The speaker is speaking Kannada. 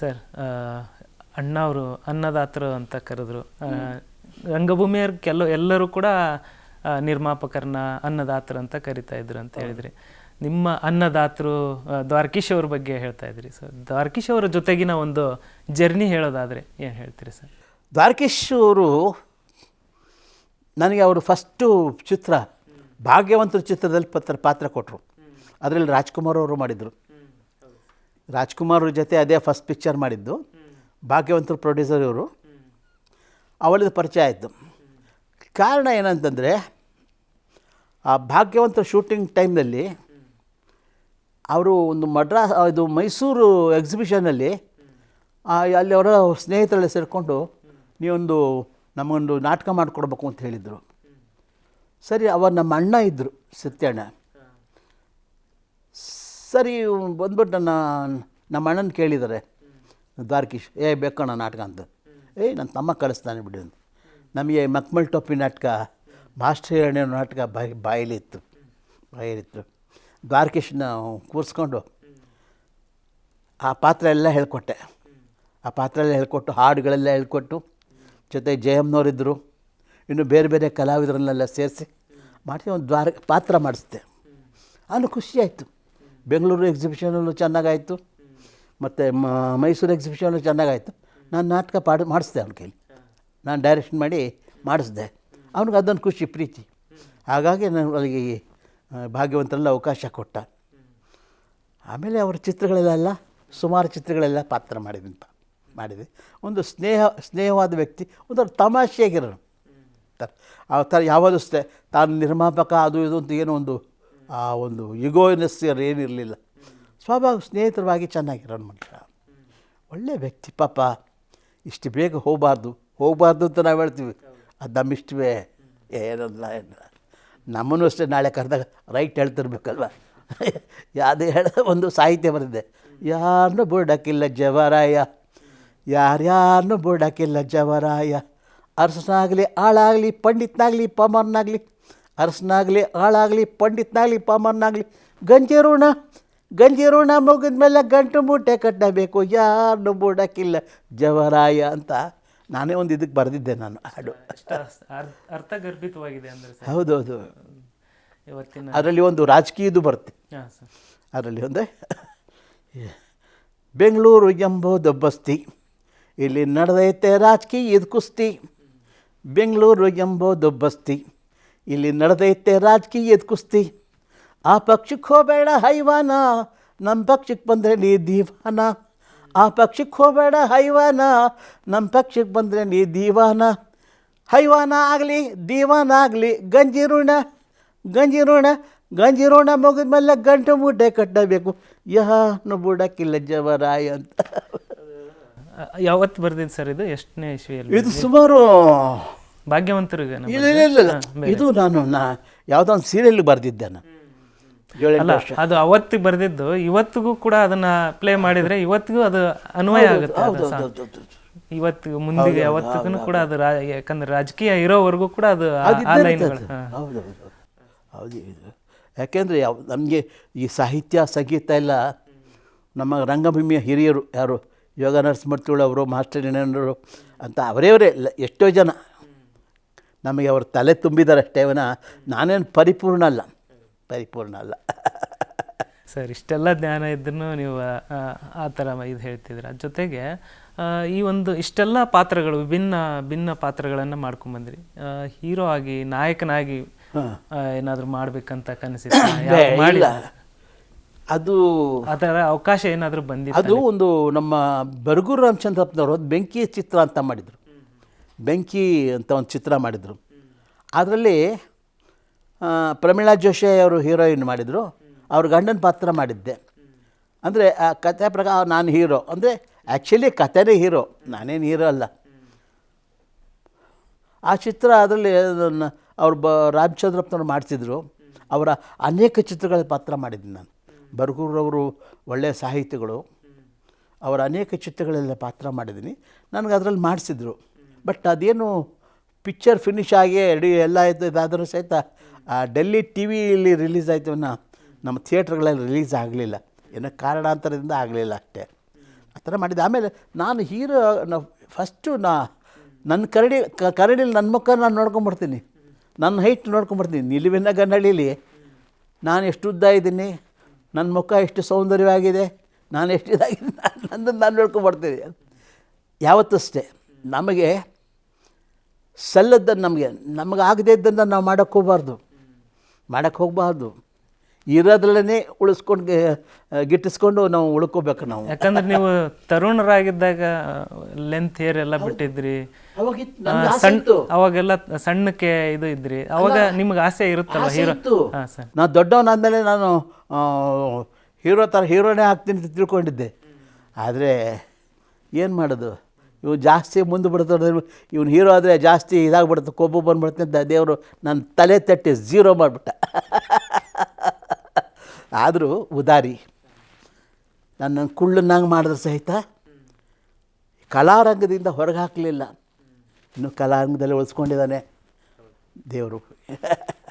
ಸರ್ ಅಣ್ಣ ಅವರು ಅನ್ನದಾತರು ಅಂತ ಕರೆದ್ರು. ರಂಗಭೂಮಿಯ ರಂಗಭೂಮಿಯವ್ರ ಕೆಲವು ಎಲ್ಲರೂ ಕೂಡ ನಿರ್ಮಾಪಕರನ್ನ ಅನ್ನದಾತರು ಅಂತ ಕರಿತಾ ಇದ್ರು ಅಂತ ಹೇಳಿದ್ರಿ. ನಿಮ್ಮ ಅನ್ನದಾತರು ದ್ವಾರಕೀಶ್ ಅವ್ರ ಬಗ್ಗೆ ಹೇಳ್ತಾ ಇದ್ರಿ ಸರ್. ದ್ವಾರಕೀಶ್ ಅವರ ಜೊತೆಗಿನ ಒಂದು ಜರ್ನಿ ಹೇಳೋದಾದ್ರೆ ಏನು ಹೇಳ್ತೀರಿ ಸರ್? ದ್ವಾರಕೀಶ್ ಅವರು ನನಗೆ ಅವರು ಫಸ್ಟು ಚಿತ್ರ ಭಾಗ್ಯವಂತರ ಚಿತ್ರದಲ್ಲಿ ಪತ್ರ ಪಾತ್ರ ಕೊಟ್ಟರು ಅದರಲ್ಲಿ ರಾಜ್ಕುಮಾರ್ ಅವರು ಮಾಡಿದರು. ರಾಜ್ಕುಮಾರ್ ಅವ್ರ ಜೊತೆ ಅದೇ ಫಸ್ಟ್ ಪಿಕ್ಚರ್ ಮಾಡಿದ್ದು. ಭಾಗ್ಯವಂತರು ಪ್ರೊಡ್ಯೂಸರ್ ಇವರು. ಅವಳದು ಪರಿಚಯ ಆಯಿತು. ಕಾರಣ ಏನಂತಂದರೆ, ಆ ಭಾಗ್ಯವಂತರ ಶೂಟಿಂಗ್ ಟೈಮ್ನಲ್ಲಿ ಅವರು ಒಂದು ಮಡ್ರಾಸ್ ಇದು ಮೈಸೂರು ಎಕ್ಸಿಬಿಷನಲ್ಲಿ ಅಲ್ಲಿ ಅವರ ಸ್ನೇಹಿತರೆಲ್ಲ ಸೇರಿಕೊಂಡು ನೀವೊಂದು ನಮಗೊಂದು ನಾಟಕ ಮಾಡಿಕೊಡ್ಬೇಕು ಅಂತ ಹೇಳಿದರು. ಸರಿ ಅವ ನಮ್ಮ ಅಣ್ಣ ಇದ್ದರು ಸತ್ಯಣ್ಣ. ಸರಿ, ಬಂದ್ಬಿಟ್ಟು ನನ್ನ, ನಮ್ಮ ಅಣ್ಣನ ಕೇಳಿದ್ದಾರೆ ದ್ವಾರಕೀಶ್, ಏ, ಬೇಕಣ್ಣ ನಾಟಕ ಅಂತ. ಏಯ್ ನನ್ನ ತಮ್ಮ ಕಳಿಸ್ತಾನೆ ಬಿಡಿ ಅಂತ. ನಮಗೆ ಮಕ್ಮಲ್ ಟೊಪ್ಪಿ ನಾಟಕ, ಮಾಸ್ಟರ್ ಎರಡನೇ ನಾಟಕ ಬಾಯಿ ಬಾಯಲಿತ್ತು ಬಾಯಲಿತ್ತು ದ್ವಾರಕೀಶ್ನ ಕೂರಿಸ್ಕೊಂಡು ಆ ಪಾತ್ರ ಎಲ್ಲ ಹೇಳ್ಕೊಟ್ಟೆ. ಆ ಪಾತ್ರ ಎಲ್ಲ ಹೇಳ್ಕೊಟ್ಟು, ಹಾಡುಗಳೆಲ್ಲ ಹೇಳ್ಕೊಟ್ಟು, ಜೊತೆ ಜಯಮ್ನವರಿದ್ದರು ಇನ್ನು ಬೇರೆ ಬೇರೆ ಕಲಾವಿದರನ್ನೆಲ್ಲ ಸೇರಿಸಿ, ಮಾಡಿ ಒಂದು ದ್ವಾರ, ಪಾತ್ರ ಮಾಡಿಸ್ದೆ. ಖುಷಿ ಆಯಿತು. ಬೆಂಗಳೂರು ಎಕ್ಸಿಬಿಷನಲ್ಲೂ ಚೆನ್ನಾಗಾಯಿತು. ಮತ್ತು ಮೈಸೂರು ಎಕ್ಸಿಬಿಷನಲ್ಲೂ ಚೆನ್ನಾಗಾಯಿತು. ನಾನು ನಾಟಕ ಪಾಡು, ಮಾಡಿಸ್ದೆ ಅವನ ಕೈಲಿ. ನಾನು ಡೈರೆಕ್ಷನ್ ಮಾಡಿ ಮಾಡಿಸ್ದೆ. ಅವ್ನಿಗೆ ಅದೊಂದು ಖುಷಿ, ಪ್ರೀತಿ. ಹಾಗಾಗಿ ನಾನು ಅಲ್ಲಿಗೆ ಭಾಗ್ಯವಂತರೆಲ್ಲ ಅವಕಾಶ ಕೊಟ್ಟ. ಆಮೇಲೆ ಅವರ ಚಿತ್ರಗಳೆಲ್ಲ ಸುಮಾರು ಚಿತ್ರಗಳೆಲ್ಲ ಪಾತ್ರ ಮಾಡಿದ್ದೀನಿ ಪಾ ಮಾಡಿದೆ. ಒಂದು ಸ್ನೇಹ, ಸ್ನೇಹವಾದ ವ್ಯಕ್ತಿ ಒಂಥರ ತಮಾಷೆಯಾಗಿರೋನು ಆ ಥರ ಯಾವಾಗಲೂ ಅಷ್ಟೇ, ತಾನು ನಿರ್ಮಾಪಕ, ಅದು ಇದು ಅಂತ ಏನೋ ಒಂದು ಆ ಒಂದು ಯುಗೋನೆಸ್ ಏನಿರಲಿಲ್ಲ. ಸ್ವಭಾವ ಸ್ನೇಹಿತರವಾಗಿ ಚೆನ್ನಾಗಿರೋನು ಮನುಷ್ಯ ಒಳ್ಳೆಯ ವ್ಯಕ್ತಿ, ಪಾಪ. ಇಷ್ಟು ಬೇಗ ಹೋಗಬಾರ್ದು. ಹೋಗಬಾರ್ದು ಅಂತ ನಾವು ಹೇಳ್ತೀವಿ. ಅದು ನಮ್ಮಿಷ್ಟವೇ ಏನಲ್ಲ ಏನಿಲ್ಲ ನಮ್ಮನ್ನು ಅಷ್ಟೇ ನಾಳೆ ಕರೆದಾಗ ರೈಟ್ ಹೇಳ್ತಿರ್ಬೇಕಲ್ವ? ಯಾವುದೇ ಹೇಳ ಒಂದು ಸಾಹಿತ್ಯ ಬರೆದಿದೆ. ಯಾರನ್ನೂ ಬುಡಕ್ಕಿಲ್ಲ ಜವರಾಯ. ಯಾರ್ಯಾರನ್ನೂ ಬುಡಕ್ಕಿಲ್ಲ ಜವರಾಯ. ಅರಸನಾಗಲಿ, ಆಳಾಗಲಿ, ಪಂಡಿತನಾಗಲಿ ಪಾಮರ್ನಾಗಲಿ ಅರಸನಾಗಲಿ ಆಳಾಗಲಿ ಪಂಡಿತನಾಗಲಿ ಪಾಮರ್ನಾಗಲಿ ಗಂಜಿರೋಣ ಗಂಜಿರೋಣ ಮುಗಿದ ಮೇಲೆ ಗಂಟು ಮೂಟೆ ಕಟ್ಟಬೇಕು. ಯಾರನ್ನು ಬುಡಕ್ಕಿಲ್ಲ ಜವರಾಯ ಅಂತ. ನಾನೇ ಒಂದು ಇದಕ್ಕೆ ಬರೆದಿದ್ದೆ ನಾನು ಹಾಡು ಅರ್ಥಗರ್ಭಿತವಾಗಿದೆ ಅಂದ್ರೆ ಹೌದೌದು. ಅದರಲ್ಲಿ ಒಂದು ರಾಜಕೀಯದು ಬರುತ್ತೆ. ಅದರಲ್ಲಿ ಒಂದೇ ಬೆಂಗಳೂರು ಎಂಬುದು ಬಸ್ತಿ. ಇಲ್ಲಿ ನಡೆದೈತೆ ರಾಜಕೀಯದ ಕುಸ್ತಿ. ಬೆಂಗಳೂರು ಎಂಬುದು ಬಸ್ತಿ. ಇಲ್ಲಿ ನಡೆದೈತೆ ರಾಜಕೀಯದ ಕುಸ್ತಿ. ಆ ಪಕ್ಷಕ್ಕೆ ಹೋಗಬೇಡ ಹೈವಾನ. ನಮ್ಮ ಪಕ್ಷಕ್ಕೆ ಬಂದರೆ ನೀ ದೀವಾನ. ಆ ಪಕ್ಷಕ್ಕೆ ಹೋಗಬೇಡ ಹೈವಾನ. ನಮ್ಮ ಪಕ್ಷಕ್ಕೆ ಬಂದರೆ ನೀ ದೀವಾನ. ಹೈವಾನ ಆಗಲಿ ದೀವಾನ ಆಗಲಿ ಗಂಜಿ ಋಣ ಗಂಜಿ ಋಣ ಗಂಜಿ ಋಣ ಮುಗಿದ ಮೇಲೆ ಗಂಟು ಮೂಟೆ ಕಟ್ಟಬೇಕು. ಯಾನು ಬುಡಕ್ಕಿಲ್ಲ ಜವರಾಯ ಅಂತ. ಯಾವತ್ತು ಬರ್ದಿದ್ದು ಸರ್ ಇದು? ಎಷ್ಟನೇ ಇಶ್ವಿಯಲ್ಲಿ ಇದು ಸುಮಾರು ಭಾಗ್ಯವಂತರಿಗೆ ಇಲ್ಲ ಇಲ್ಲ ಇಲ್ಲ ಇಲ್ಲ. ಇದು ನಾನು ನಾ ಯಾವುದೋ ಒಂದು ಸೀರಿಯಲ್ ಬರೆದಿದ್ದೆ ನಾನು ಅಲ್ಲ ಅದು ಅವತ್ತಿಗೆ ಬರ್ದಿದ್ದು ಇವತ್ತಿಗೂ ಕೂಡ ಅದನ್ನ ಪ್ಲೇ ಮಾಡಿದ್ರೆ ಇವತ್ತಿಗೂ ಅದು ಅನ್ವಯ ಆಗುತ್ತೆ ಅದು ಹೌದು ಇವತ್ತಿಗೂ ಮುಂದಿಗೆ ಯಾವತ್ತಿಗೂ ಕೂಡ ಅದು ರಾ- ಯಾಕಂದ್ರೆ ರಾಜಕೀಯ ಇರೋವರೆಗೂ ಕೂಡ ಅದು ಆ- ಅದು ಆ ಲೈನ್ಗಳು. ಹೌದು ಹೌದು ಇದು ಯಾಕೆಂದರೆ ಯಾವ ನಮಗೆ ಈ ಸಾಹಿತ್ಯ ಸಂಗೀತ ಎಲ್ಲ ನಮ್ಮ ರಂಗಭೂಮಿಯ ಹಿರಿಯರು ಯಾರು? ಯೋಗ ನರಸಿಂಹಮೂರ್ತಿಗಳು ಅವರು ಮಾಸ್ಟರ್ ನೇಣರು ಅಂತ ಅವರೇವರೇ ಲ- ಎಷ್ಟೋ ಜನ. ನಮಗೆ ಅವರು ತಲೆ ತುಂಬಿದಾರಷ್ಟೇವನ ನಾನೇನು ಪರಿಪೂರ್ಣ ಅಲ್ಲ. ಪರಿಪೂರ್ಣ ಅಲ್ಲ. ಸರ್ ಇಷ್ಟೆಲ್ಲ ಜ್ಞಾನ ಇದ್ರೂ ನೀವು ಆ, ಥರ ಇದು ಹೇಳ್ತಿದ್ದೀರ. ಜೊತೆಗೆ ಈ ಒಂದು ಇಷ್ಟೆಲ್ಲ ಪಾತ್ರಗಳು ವಿಭಿನ್ನ ಭಿನ್ನ ಪಾತ್ರಗಳನ್ನು ಮಾಡ್ಕೊಂಡ್ಬಂದ್ರಿ ಹೀರೋ ಆಗಿ ನಾಯಕನಾಗಿ ಏನಾದರೂ ಮಾಡ್ಬೇಕಂತ ಕನಸಿತ್ತು ಮಾಡಿ ಇಲ್ಲ. ಅದು ಅದರ ಅವಕಾಶ ಏನಾದರೂ ಬಂದಿತ್ತು ಅದು ಒಂದು ನಮ್ಮ ಬರಗೂರು ರಾಮಚಂದ್ರಪ್ಪನವರು ಬೆಂಕಿಯ ಬೆಂಕಿ ಚಿತ್ರ ಅಂತ ಮಾಡಿದರು. ಬೆಂಕಿ ಅಂತ ಒಂದು ಚಿತ್ರ ಮಾಡಿದರು. ಅದರಲ್ಲಿ ಪ್ರಮೀಳಾ ಜೋಶಿ ಅವರು ಹೀರೋಯಿನ್ ಮಾಡಿದರು. ಅವ್ರ ಗಂಡನ ಪಾತ್ರ ಮಾಡಿದ್ದೆ. ಅಂದರೆ, ಆ, ಕಥೆ ಪ್ರಕಾರ ನಾನು ಹೀರೋ. ಅಂದರೆ ಆ್ಯಕ್ಚುಲಿ ಕಥೆನೇ ಹೀರೋ. ನಾನೇನು ಹೀರೋ ಅಲ್ಲ. ಆ ಚಿತ್ರ ಅದರಲ್ಲಿ ಅವ್ರು ಬ, ರಾಮಚಂದ್ರಪ್ಪನವ್ರು ಮಾಡ್ತಿದ್ರು ಅವರ ಅನೇಕ ಚಿತ್ರಗಳ ಪಾತ್ರ ಮಾಡಿದ್ದೀನಿ ನಾನು. ಬರಗೂರವರು ಒಳ್ಳೆಯ ಸಾಹಿತಿಗಳು. ಅವರ ಅನೇಕ ಚಿತ್ರಗಳೆಲ್ಲ ಪಾತ್ರ ಮಾಡಿದ್ದೀನಿ. ನನಗೆ ಅದರಲ್ಲಿ ಮಾಡಿಸಿದ್ರು. ಬಟ್ ಅದೇನು ಪಿಕ್ಚರ್ ಫಿನಿಷ್ ಆಗಿ ರೆಡಿ ಎಲ್ಲ ಆಯಿತು ಇದಾದರೂ ಸಹಿತ ಡೆಲ್ಲಿ ಟಿ ವಿಲಿ ರಿಲೀಸ್ ಆಯ್ತು ನಮ್ಮ ಥಿಯೇಟ್ರ್ಗಳಲ್ಲಿ ರಿಲೀಸ್ ಆಗಲಿಲ್ಲ. ಏನೋ ಕಾರಣಾಂತರದಿಂದ ಆಗಲಿಲ್ಲ ಅಷ್ಟೇ. ಆ ಥರ ಮಾಡಿದ್ದೆ. ಆಮೇಲೆ ನಾನು ಹೀರೋ ಫಸ್ಟು ನಾ, ನನ್ನ ಕರಡಿ ಕರಡಿಲಿ ನನ್ನ ಮುಖ ನಾನು ನೋಡ್ಕೊಂಬರ್ತೀನಿ ನನ್ನ ಹೈಟ್ ನೋಡ್ಕೊಂಬರ್ತೀನಿ ನಿಲುವಿನ ಗನ್ನಡಿಲಿ ನಾನು ಎಷ್ಟು ಉದ್ದ ಇದ್ದೀನಿ, ನನ್ನ ಮುಖ ಎಷ್ಟು ಸೌಂದರ್ಯವಾಗಿದೆ, ನಾನು ಎಷ್ಟು ಇದಾಗಿದೆ ನನ್ನ ನಾನು ನೋಡ್ಕೊಂಬರ್ತೀನಿ ಯಾವತ್ತಷ್ಟೇ ನಮಗೆ ಸಲ್ಲದ್ದನ್ನು ನಮಗೆ ನಮಗೆ ಆಗದೇ ಇದ್ದನ್ನು ನಾವು ಮಾಡೋಕ್ಕೆ ಹೋಗಬಾರ್ದು. ಮಾಡೋಕ್ಕೆ ಹೋಗಬಾರ್ದು. ಇರೋದ್ರಲ್ಲೇ ಉಳಿಸ್ಕೊಂಡು ಗಿಟ್ಟಿಸ್ಕೊಂಡು ನಾವು ಉಳ್ಕೋಬೇಕು ನಾವು. ಯಾಕಂದ್ರೆ ನೀವು ತರುಣರಾಗಿದ್ದಾಗ ಲೆಂತ್ ಹೇರ್ ಎಲ್ಲ ಬಿಟ್ಟಿದ್ರಿ. ಸಣ್ಣ. ಅವಾಗೆಲ್ಲ ಸಣ್ಣಕ್ಕೆ ಇದು ಇದ್ರಿ. ಅವಾಗ ನಿಮ್ಗೆ ಆಸೆ ಇರುತ್ತಲ್ಲ ಹೀರೋ ನಾನು ದೊಡ್ಡವನಾದ್ಮೇಲೆ ನಾನು ಹೀರೋ ಥರ ಹೀರೋನೇ ಆಗ್ತೀನಿ ಅಂತ ತಿಳ್ಕೊಂಡಿದ್ದೆ. ಆದರೆ ಏನು ಮಾಡೋದು? ಇವು ಜಾಸ್ತಿ ಮುಂದೆ ಬಿಡ್ತಾರೆ ಇವನು ಹೀರೋ ಆದರೆ ಜಾಸ್ತಿ ಇದಾಗ್ಬಿಡುತ್ತೆ ಕೊಬ್ಬು ಬಂದ್ಬಿಡುತ್ತೆ ಅಂತ ದೇವರು ನನ್ನ ತಲೆ ತಟ್ಟಿ ಝೀರೋ ಮಾಡಿಬಿಟ್ಟ. ಆದರೂ ಉದಾರಿ, ನನ್ನ ಕುಳ್ಳನ್ನಾಗಿ ಮಾಡಿದ್ರೆ ಸಹಿತ ಕಲಾರಂಗದಿಂದ ಹೊರಗೆ ಹಾಕಲಿಲ್ಲ. ಇನ್ನು ಕಲಾರಂಗದಲ್ಲಿ ಉಳಿಸ್ಕೊಂಡಿದ್ದಾನೆ ದೇವರು.